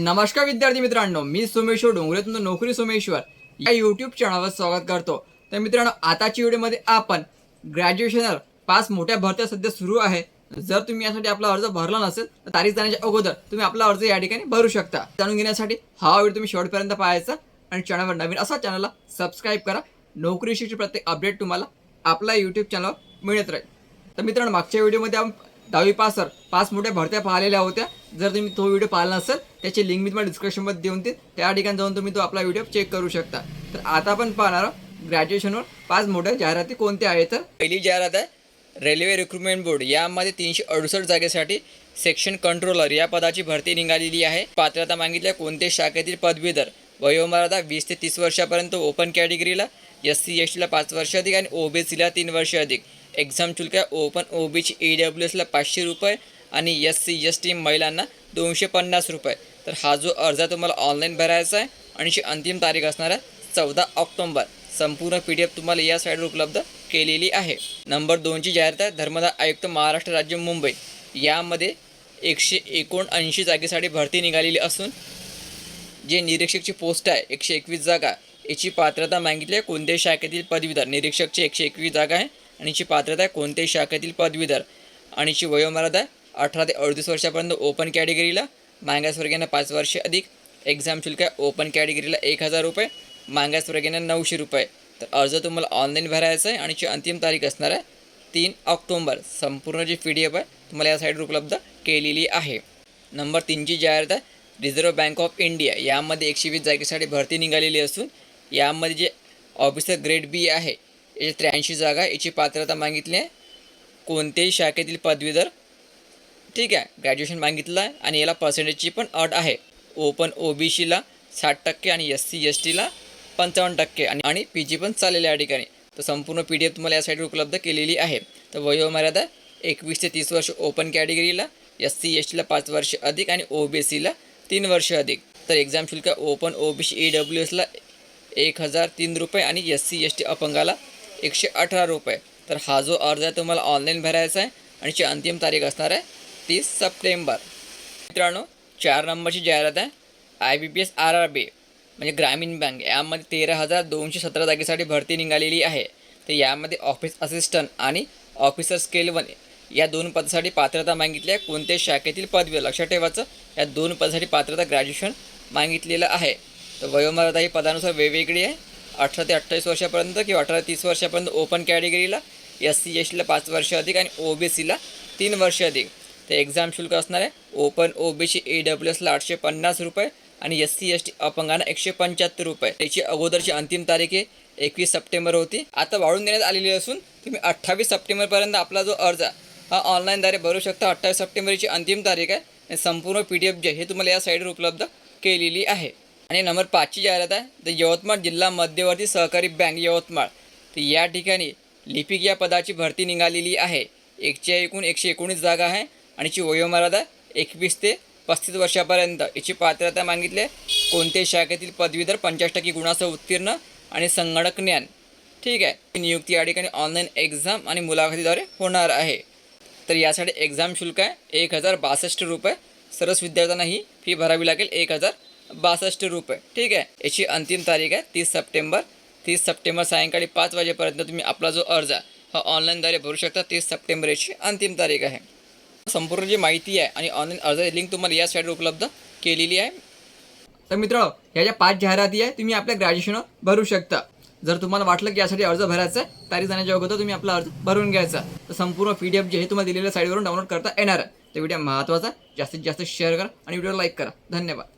नमस्कार विद्यार्थी मित्रांनो मी सोमेश्वर डोंगरे तुमचं नोकरी सोमेश्वर. या यूट्यूब चॅनलवर स्वागत करतो. तर मित्रांनो आताच्या व्हिडिओमध्ये आपण ग्रॅज्युएशनल पाच मोठ्या भरत्या सध्या सुरू आहे. जर तुम्ही यासाठी आपला अर्ज भरला नसेल तर तारीख जाण्याच्या अगोदर तुम्ही आपला अर्ज या ठिकाणी भरू शकता. जाणून घेण्यासाठी हा व्हिडिओ तुम्ही शेवटपर्यंत पाहायचा आणि चॅनलवर नवीन असा चॅनलला सबस्क्राईब करा. नोकरीशी प्रत्येक अपडेट तुम्हाला आपल्या यूट्यूब चॅनलवर मिळत राहील. तर मित्रांनो मागच्या व्हिडिओमध्ये आपण दहावी पासवर पाच मोठ्या भरत्या पाहिलेल्या होत्या. जर तुम्ही तो व्हिडिओ पाहिला नसेल त्याची लिंक मी तुम्हाला डिस्क्रिप्शनमध्ये देऊन देईन. त्या ठिकाणी जाऊन तुम्ही तो आपला व्हिडिओ चेक करू शकता. तर आता आपण पाहणार आहोत ग्रॅज्युएशनवर पाच मोठ्या जाहिराती कोणत्या आहेत तर? पहिली जाहिरात आहे रेल्वे रिक्रुटमेंट बोर्ड यामध्ये तीनशे अडुसष्ट जागेसाठी सेक्शन कंट्रोलर या पदाची भरती निघालेली आहे. पात्रता मागितल्या कोणत्या शाखेतील पदवीधर. वयोमर्यादा वीस ते तीस वर्षापर्यंत ओपन कॅटेगरीला एस सी एस टीला पाच वर्ष अधिक आणि ओ बी सीला तीन वर्ष अधिक. एक्झाम शुल्क आहे ओपन बीची ई डब्ल्यू एसला पाचशे रुपये आणि एस सी एस टी महिलांना दोनशे पन्नास रुपये. तर हा जो अर्ज आहे तुम्हाला ऑनलाईन भरायचा आहे आणि जी अंतिम तारीख असणार आहे चौदा ऑक्टोंबर. संपूर्ण पी डी एफ तुम्हाला या साईडवर उपलब्ध केलेली आहे. नंबर दोनची जाहिरात आहे धर्मदाय आयुक्त महाराष्ट्र राज्य मुंबई. यामध्ये एकशे एकोणऐंशी जागेसाठी भरती निघालेली असून जे निरीक्षकची पोस्ट आहे एकशे एकवीस जागा. याची पात्रता मागितली आहे कोणत्याही शाखेतील पदवीधर. निरीक्षकची एकशे एकवीस जागा आहे. आणि याची पात्रता आहे कोणत्याही शाखेतील पदवीधर. आणि याची वयोमर्यादा आहे अठरा ते अडतीस वर्षापर्यंत ओपन कॅटेगरीला मागासवर्गीयांना पाच वर्षे अधिक. एक्झाम शुल्क आहे ओपन कॅटेगरीला एक हजार रुपये. मागासवर्गीयांना नऊशे रुपये. तर अर्ज तुम्हाला ऑनलाईन भरायचा आहे आणि याची अंतिम तारीख असणार आहे तीन ऑक्टोंबर. संपूर्ण जी पी डी एफ आहे तुम्हाला या साईडवर उपलब्ध केलेली आहे. नंबर तीनची जाहिरात आहे. रिझर्व्ह बँक ऑफ इंडिया यामध्ये एकशे वीस जागेसाठी भरती निघालेली असून यामध्ये जे ऑफिसर ग्रेड बी आहे याची त्र्याऐंशी जागा याची पात्रता मागितली आहे. कोणत्याही शाखेतील पदवीधर ठीक आहे ग्रॅज्युएशन मागितलं आहे आणि याला पर्सेंटेजची पण अट आहे. ओपन ओ बी सीला साठ टक्के आणि एस सी एस टीला पंचावन्न टक्के आणि आणि पी जी पण चालेल आहे या ठिकाणी. तर संपूर्ण पी डी एफ तुम्हाला यासाठी उपलब्ध केलेली आहे. तर वयोमर्यादा एकवीस ते तीस वर्ष ओपन कॅटेगरीला एस सी एस टीला पाच वर्ष अधिक आणि ओ बी सीला तीन वर्ष अधिक. तर एक्झाम शुल्क open O B C E W एसला एक हजार तीन रुपये आणि एस सी एस टी अपंगाला एकशे अठरा रुपये. तर हा जो अर्ज आहे तुम्हाला ऑनलाईन भरायचा आहे आणि याची अंतिम तारीख असणार आहे तीस सप्टेंबर. मित्रांनो चार नंबरची जाहिरात आहे. I B P S R R B म्हणजे ग्रामीण बँक. यामध्ये तेरा हजार दोनशे सतरा जागेसाठी भरती निघालेली आहे. तर यामध्ये ऑफिस असिस्टंट आणि ऑफिसर स्केल वन या दोन पदासाठी पात्रता मागितली आहे. कोणत्याही शाखेतील पदवी लक्षात ठेवायचं. या दोन पदासाठी पात्रता ग्रॅज्युएशन मागितलेलं आहे. तर वयोमर्यादा ही पदानुसार वेगवेगळी आहे. अठरा ते अठ्ठावीस वर्षापर्यंत किंवा अठरा तीस वर्षापर्यंत ओपन कॅटेगरीला एस सी एस टीला पाच वर्ष अधिक आणि ओ बी सीला तीन वर्ष अधिक. तर एक्झाम शुल्क असणार आहे. Open O B C E W एसला आठशे पन्नास रुपये आणि एस सी एस टी अपंगांना एकशे पंच्याहत्तर रुपये. त्याची अगोदरची अंतिम तारीख आहे एकवीस सप्टेंबर होती. आता वाढून देण्यात आलेली असून तुम्ही अठ्ठावीस सप्टेंबरपर्यंत आपला जो अर्ज हा ऑनलाईनद्वारे भरू शकता. अठ्ठावीस सप्टेंबरची अंतिम तारीख आहे आणि संपूर्ण पी डी एफ जे हे तुम्हाला या साईडवर उपलब्ध केलेली आहे. आणि नंबर पाचची जाहिरात आहे तर यवतमाळ जिल्हा मध्यवर्ती सहकारी बँक यवतमाळ. तर या ठिकाणी लिपिक या पदाची भरती निघालेली आहे. एकशे एकूण एकशे एकोणीस जागा आहे आणि ची वयोमर्यादा एकवीस ते पस्तीस वर्षापर्यंत. याची पात्रता मागितली आहे. कोणत्याही शाखेतील पदवीधर पंचाळीस टक्के गुणासह उत्तीर्ण आणि संगणक ज्ञान. ठीक आहे. नियुक्ती या ठिकाणी ऑनलाईन एक्झाम आणि मुलाखतीद्वारे होणार आहे. तर यासाठी एक्झाम शुल्क आहे एक हजार बासष्ट रुपये. सर्वच विद्यार्थ्यांना ही फी भरावी लागेल एक हजार बासष्ट रुपये. ठीक आहे? याची अंतिम तारीख आहे तीस सप्टेंबर. तीस सप्टेंबर सायंकाळी पाच वाजेपर्यंत तुम्ही आपला जो अर्ज आहे हा ऑनलाईनद्वारे भरू शकता. तीस सप्टेंबर याची अंतिम तारीख आहे. संपूर्ण जी माहिती आहे आणि ऑनलाईन अर्जाची लिंक तुम्हाला या साईडवर उपलब्ध केलेली आहे. तर मित्रांनो ह्या ज्या पाच जाहिराती आहे तुम्ही आपल्या ग्रॅज्युएशनवर भरू शकता. जर तुम्हाला वाटलं की यासाठी अर्ज भरायचा आहे तारीख जाण्याच्या अगोदर तुम्ही आपला अर्ज भरून घ्यायचा. तर संपूर्ण पी डी एफ जे हे तुम्हाला दिलेल्या साईडवरून डाउनलोड करता येणार आहे. तर व्हिडिओ महत्त्वाचा जास्तीत जास्त शेअर करा आणि व्हिडिओ लाईक करा. धन्यवाद.